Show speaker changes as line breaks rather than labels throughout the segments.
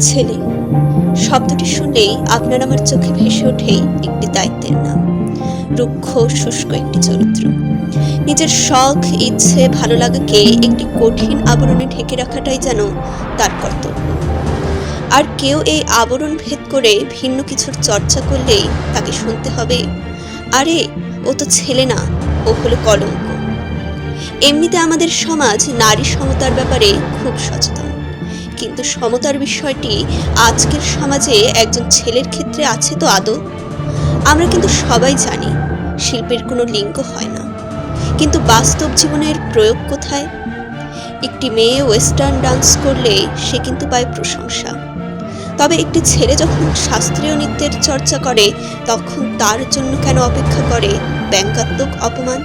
ছেলে। শব্দটি শুনলেই আপনার আমার চোখে ভেসে ওঠে একটি দায়িত্বের নাম। রুক্ষ, শুষ্ক একটি চরিত্র। নিজের শখ, ইচ্ছে, ভালো লাগাকে একটি কঠিন আবরণে ঢেকে রাখাটাই যেন তার কর্তব্য। আর কেউ এই আবরণ ভেদ করে ভিন্ন কিছুর চর্চা করলেই তাকে শুনতে হবে, আরে, ও তো ছেলে না, ও হলো কলঙ্ক। এমনিতে আমাদের সমাজ নারী সমতার ব্যাপারে খুব সচেতন। কিন্তু সমতার বিষয়টি আজকের সমাজে একজন ছেলের ক্ষেত্রে আছে তো আদৌ? আমরা কিন্তু সবাই জানি, শিল্পের কোনো লিঙ্গ হয় না। কিন্তু বাস্তব জীবনের প্রয়োগ কোথায়? একটি মেয়ে ওয়েস্টার্ন ডান্স করলে সে কিন্তু পায় প্রশংসা। তবে একটি ছেলে যখন শাস্ত্রীয় নৃত্যের চর্চা করে, তখন তার জন্য কেন অপেক্ষা করে ব্যঙ্গাত্মক অপমান?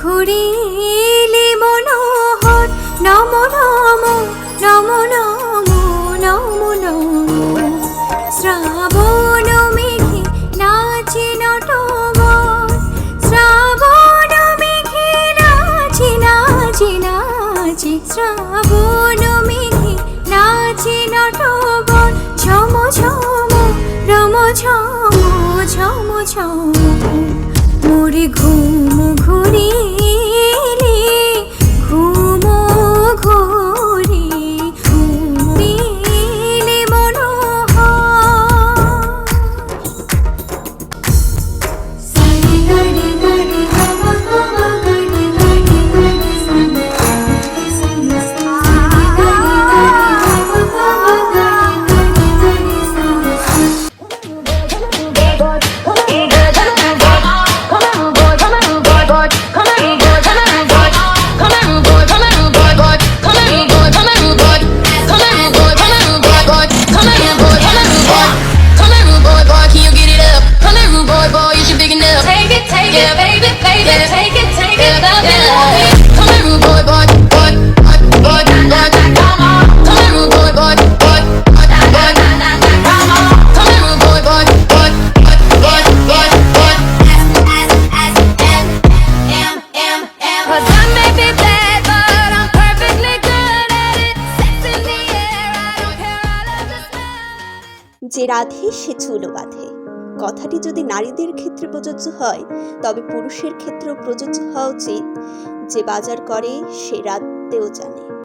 ঘুরিলে নম নম নম নম শ্রাবণ শ্রাবণ মেঘে নাচে রম ঘুম ঘুরিলে
যে রাধে, সে চুলো বাঁধে। কথাটি যদি নারীদের ক্ষেত্রে প্রযোজ্য হয়, তবে পুরুষের ক্ষেত্রেও প্রযোজ্য হওয়া উচিত। যে বাজার করে, সে রাধতেও জানে।